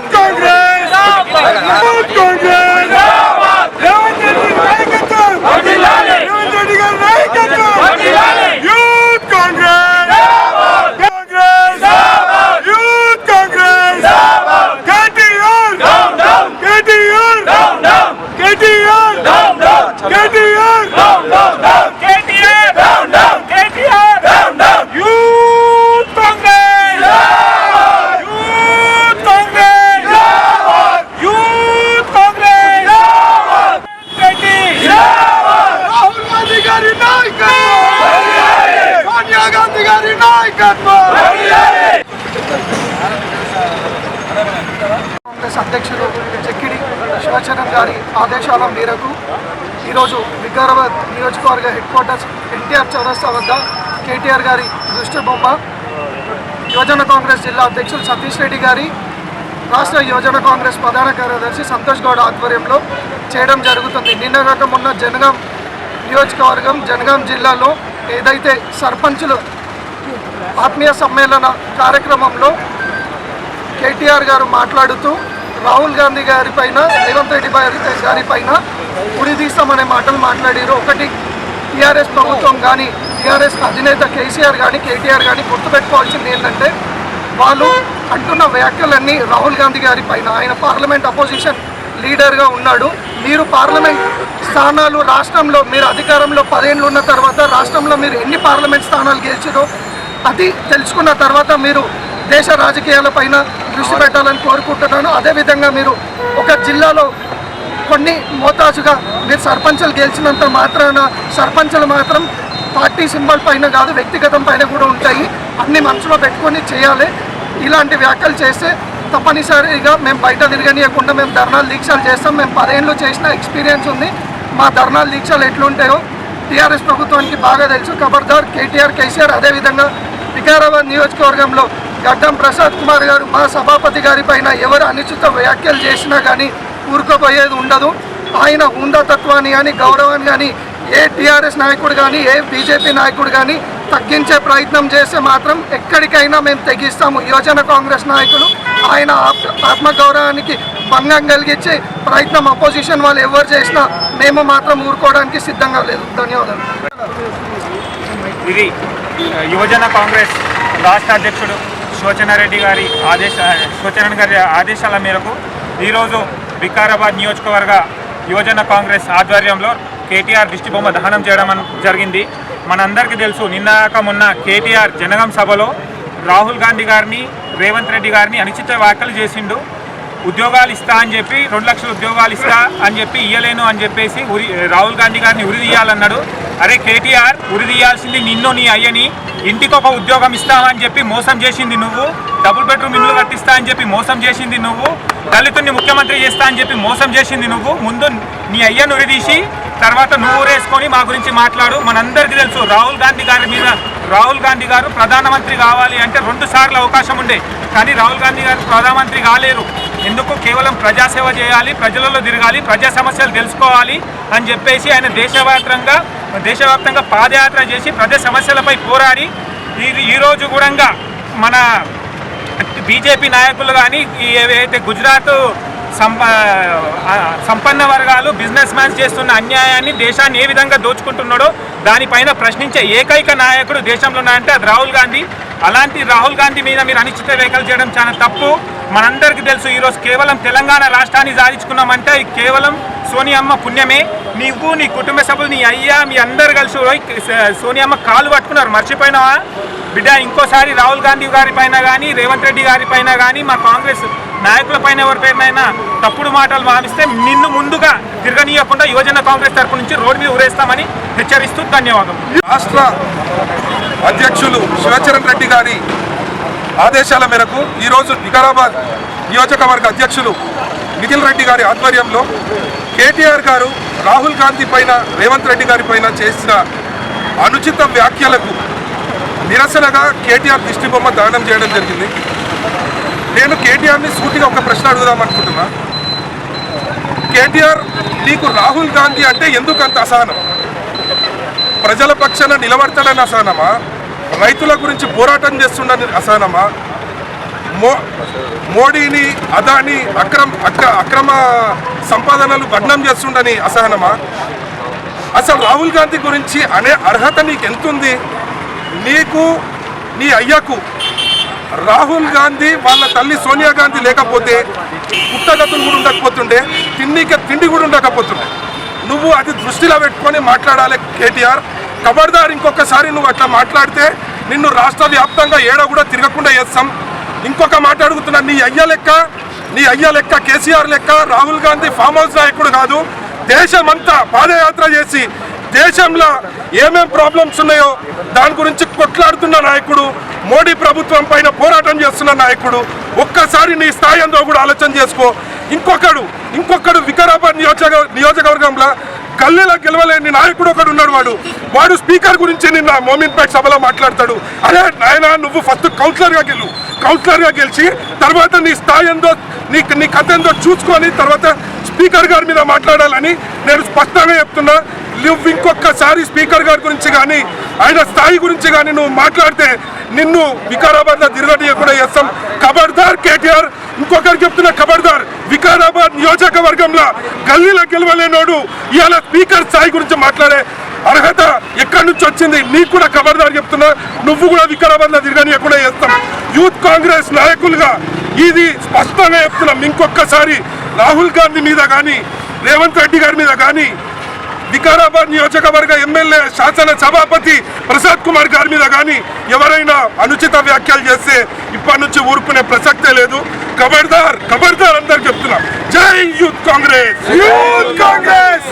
Move Congress! Congress! Gandhi Congress అధ్యక్షుడు చెక్కిడి శివచరణ్ గారి ఆదేశాల మేరకు ఈరోజు వికారాబాద్ నియోజకవర్గ హెడ్ క్వార్టర్స్ ఎన్టీఆర్ చౌరస్తా వద్ద కేటీఆర్ గారి దృష్టి బొమ్మ యువజన కాంగ్రెస్ జిల్లా అధ్యక్షులు సతీష్ రెడ్డి గారి రాష్ట్ర యువజన కాంగ్రెస్ ప్రధాన కార్యదర్శి సంతోష్ గౌడ్ ఆధ్వర్యంలో చేయడం జరుగుతుంది. నిన్న రకమున్న జనగాం నియోజకవర్గం జనగాం జిల్లాలో ఏదైతే సర్పంచులు ఆత్మీయ సమ్మేళన కార్యక్రమంలో కేటీఆర్ గారు మాట్లాడుతూ రాహుల్ గాంధీ గారి పైన రేవంత్ రెడ్డి గారి గారి పైన ఉరిదీస్తామనే మాటలు మాట్లాడారు. ఒకటి టీఆర్ఎస్ ప్రభుత్వం కానీ టీఆర్ఎస్ అధినేత కేసీఆర్ కానీ కేటీఆర్ కానీ గుర్తుపెట్టుకోవాల్సింది ఏంటంటే వాళ్ళు అంటున్న వ్యాఖ్యలన్నీ రాహుల్ గాంధీ గారి పైన. ఆయన పార్లమెంట్ అపోజిషన్ లీడర్గా ఉన్నాడు. మీరు పార్లమెంట్ స్థానాలు రాష్ట్రంలో మీరు అధికారంలో పదేళ్ళు ఉన్న తర్వాత రాష్ట్రంలో మీరు ఎన్ని పార్లమెంట్ స్థానాలు గెలిచారో అది తెలుసుకున్న తర్వాత మీరు దేశ రాజకీయాలపైన దృష్టి పెట్టాలని కోరుకుంటున్నాను. అదేవిధంగా మీరు ఒక జిల్లాలో కొన్ని మోతాజుగా మీరు సర్పంచులు గెలిచినంత మాత్రాన సర్పంచులు మాత్రం పార్టీ సింబల్ పైన కాదు వ్యక్తిగతం పైన కూడా ఉంటాయి. అన్ని మనసులో పెట్టుకొని చేయాలి. ఇలాంటి వ్యాఖ్యలు చేస్తే తప్పనిసరిగా మేము బయట తిరగనీయకుండా మేము ధర్నాలు దీక్షలు చేస్తాం. మేము పదేళ్ళు చేసిన ఎక్స్పీరియన్స్ ఉంది. మా ధర్నాలు దీక్షలు ఎట్లుంటాయో టీఆర్ఎస్ ప్రభుత్వానికి బాగా తెలుసు. ఖబర్దార్ కేటీఆర్ కేసీఆర్ అదేవిధంగా వికారాబాద్ నియోజకవర్గంలో గడ్డం ప్రసాద్ కుమార్ గారు మా సభాపతి గారి పైన ఎవరు అనుచిత వ్యాఖ్యలు చేసినా కానీ ఊరుకోపోయేది ఉండదు. ఆయన హుందాతత్వాన్ని కానీ గౌరవాన్ని కానీ ఏ టీఆర్ఎస్ నాయకుడు కానీ ఏ బీజేపీ నాయకుడు కానీ తగ్గించే ప్రయత్నం చేస్తే మాత్రం ఎక్కడికైనా మేము తెగిస్తాము. యువజన కాంగ్రెస్ నాయకులు ఆయన ఆత్మగౌరవానికి భంగం కలిగించే ప్రయత్నం అపోజిషన్ వాళ్ళు ఎవరు చేసినా మేము మాత్రం ఊరుకోవడానికి సిద్ధంగా లేదు. ధన్యవాదాలు. ఇది యువజన కాంగ్రెస్ రాష్ట్ర అధ్యక్షుడు శివచనారెడ్డి గారి ఆదేశ శోచరణ్ గారి ఆదేశాల మేరకు ఈరోజు వికారాబాద్ నియోజకవర్గ యువజన కాంగ్రెస్ ఆధ్వర్యంలో కేటీఆర్ దిష్టిబొమ్మ దహనం చేయడం జరిగింది. మనందరికీ తెలుసు నిన్నాక మొన్న కేటీఆర్ జనగం సభలో రాహుల్ గాంధీ గారిని రేవంత్ రెడ్డి గారిని అనిశ్చిత వ్యాఖ్యలు చేసిండు. ఉద్యోగాలు ఇస్తా అని చెప్పి రెండు లక్షల ఉద్యోగాలు ఇస్తా అని చెప్పి ఇయ్యలేను అని చెప్పేసి ఉరి రాహుల్ గాంధీ గారిని ఉరిదీయాలన్నాడు అరే కేటీఆర్ ఉరిదీయాల్సింది నిన్ను నీ అయ్యని. ఇంటికి ఒక ఉద్యోగం ఇస్తామని చెప్పి మోసం చేసింది నువ్వు. డబుల్ బెడ్రూమ్ ఇల్లు కట్టిస్తా అని చెప్పి మోసం చేసింది నువ్వు. దళితుడిని ముఖ్యమంత్రి చేస్తా అని చెప్పి మోసం చేసింది నువ్వు. ముందు నీ అయ్యను ఉరిదీసి తర్వాత నువ్వు ఊరేసుకొని మా గురించి మాట్లాడు. మనందరికీ తెలుసు రాహుల్ గాంధీ గారి మీద రాహుల్ గాంధీ గారు ప్రధానమంత్రి కావాలి అంటే రెండు సార్లు అవకాశం ఉండే. కానీ రాహుల్ గాంధీ గారు ప్రధానమంత్రి కాలేరు. ఎందుకు? కేవలం ప్రజాసేవ చేయాలి ప్రజలలో తిరగాలి ప్రజా సమస్యలు తెలుసుకోవాలి అని చెప్పేసి ఆయన దేశవ్యాప్తంగా దేశవ్యాప్తంగా పాదయాత్ర చేసి ప్రజా సమస్యలపై పోరాడి ఇది ఈరోజు కూడా మన బీజేపీ నాయకులు కానీ ఏవైతే గుజరాత్ సంపన్న వర్గాలు బిజినెస్ మ్యాన్స్ చేస్తున్న అన్యాయాన్ని దేశాన్ని ఏ విధంగా దోచుకుంటున్నాడో దానిపైన ప్రశ్నించే ఏకైక నాయకుడు దేశంలో ఉన్నాయంటే అది రాహుల్ గాంధీ. అలాంటి రాహుల్ గాంధీ మీద మీరు అనిశ్చిత వ్యాఖ్యలు చేయడం చాలా తప్పు. మనందరికీ తెలుసు ఈరోజు కేవలం తెలంగాణ రాష్ట్రాన్ని సాధించుకున్నామంటే కేవలం సోనియమ్మ పుణ్యమే. నీవు నీ కుటుంబ సభ్యులు నీ అయ్యా మీ అందరు కలిసి సోనియమ్మ కాలు పట్టుకున్నారు. మర్చిపోయినావా? బిడ్డ ఇంకోసారి రాహుల్ గాంధీ గారి పైన కానీ రేవంత్ రెడ్డి గారి పైన కానీ మా కాంగ్రెస్ నాయకుల పైన ఎవరిపైన తప్పుడు మాటలు భావిస్తే నిన్ను ముందుగా తిరగనీయకుండా యువజన కాంగ్రెస్ తరపు నుంచి రోడ్డు మీద ఉరేస్తామని హెచ్చరిస్తూ ధన్యవాదాలు రాష్ట్ర అధ్యక్షులు శివచరణ్ రెడ్డి గారి ఆదేశాల మేరకు ఈరోజు వికారాబాద్ నియోజకవర్గ అధ్యక్షులు నిఖిల్ రెడ్డి గారి ఆధ్వర్యంలో కేటీఆర్ గారు రాహుల్ గాంధీ పైన రేవంత్ రెడ్డి గారి పైన చేసిన అనుచిత వ్యాఖ్యలకు నిరసనగా కేటీఆర్ దిష్టిబొమ్మ దానం చేయడం జరిగింది. నేను కేటీఆర్ని సూటిగా ఒక ప్రశ్న అడుగుదాం అనుకుంటున్నా. కేటీఆర్ నీకు రాహుల్ గాంధీ అంటే ఎందుకు అంత అసహనం? ప్రజల పక్షాన నిలబడతాడని అసహనమా? రైతుల గురించి పోరాటం చేస్తుండని అసహనమా? మో మోడీని అదాని అక్రమ అక్ర అక్రమ సంపాదనలు భగ్నం చేస్తుండని అసహనమా? అసలు రాహుల్ గాంధీ గురించి అనే అర్హత నీకు ఎంతుంది నీకు నీ అయ్యకు రాహుల్ గాంధీ వాళ్ళ తల్లి సోనియా గాంధీ లేకపోతే పుట్టగతులు కూడా ఉండకపోతుండే తిండికి తిండి కూడా ఉండకపోతుండే. నువ్వు అది దృష్టిలో పెట్టుకొని మాట్లాడాలి కేటీఆర్. కబడ్దార్ ఇంకొకసారి నువ్వు అట్లా మాట్లాడితే నిన్ను రాష్ట్ర వ్యాప్తంగా ఏడ కూడా తిరగకుండా చేస్తాం. ఇంకొక మాట అడుగుతున్నా నీ అయ్య లెక్క నీ అయ్య లెక్క కేసీఆర్ లెక్క రాహుల్ గాంధీ ఫామ్ హౌస్ నాయకుడు కాదు. దేశమంతా పాదయాత్ర చేసి దేశంలో ఏమేం ప్రాబ్లమ్స్ ఉన్నాయో దాని గురించి కొట్లాడుతున్న నాయకుడు మోడీ ప్రభుత్వం పైన పోరాటం చేస్తున్న నాయకుడు ఒక్కసారి నీ స్థాయి ఎంతో కూడా ఆలోచన చేసుకో. ఇంకొకడు ఇంకొకడు వికారాబాద్ నియోజక నియోజకవర్గంలో గల్లీలో గెలవలేని నాయకుడు ఒకడు ఉన్నాడు వాడు. వాడు స్పీకర్ గురించి నిన్న మోమిన్పేట్ సభలో మాట్లాడతాడు. అరే నాయన నువ్వు ఫస్ట్ కౌన్సిలర్గా గెలు. కౌన్సిలర్గా గెలిచి తర్వాత నీ స్థాయి ఎంతో నీ నీ కథ ఎంతో చూసుకొని తర్వాత స్పీకర్ గారి మీద మాట్లాడాలని నేను స్పష్టంగా చెప్తున్నా. నువ్వు ఇంకొకసారి స్పీకర్ గారి గురించి కానీ ఆయన స్థాయి గురించి కానీ నువ్వు మాట్లాడితే నిన్ను వికారాబాద్లో తిరగనీయకుండా చేస్తాం. ఖబర్దార్ కేటీఆర్ ఇంకొకరు చెప్తున్న ఖబర్దార్ వికారాబాద్ నియోజకవర్గంలో గల్లీలో గెలవలేనోడు ఇవాళ స్పీకర్ స్థాయి గురించి మాట్లాడే అర్హత ఎక్కడి నుంచి వచ్చింది? నీకు కూడా ఖబర్దార్ చెప్తున్నా. నువ్వు కూడా వికారాబాద్లో తిరగనీయకుండా చేస్తాం. యూత్ కాంగ్రెస్ నాయకులుగా ఇది స్పష్టంగా చెప్తున్నాం. ఇంకొకసారి రాహుల్ గాంధీ మీద కానీ రేవంత్ రెడ్డి గారి మీద కానీ వికారాబాద్ నియోజకవర్గ ఎమ్మెల్యే శాసన సభాపతి ప్రసాద్ కుమార్ గారి మీద కానీ ఎవరైనా అనుచిత వ్యాఖ్యలు చేస్తే ఇప్పటి నుంచి ఊరుకునే ప్రసక్తే లేదు. ఖబర్దార్ ఖబర్దార్ అందరు చెప్తున్నా. జై యూత్ కాంగ్రెస్! యూత్ కాంగ్రెస్!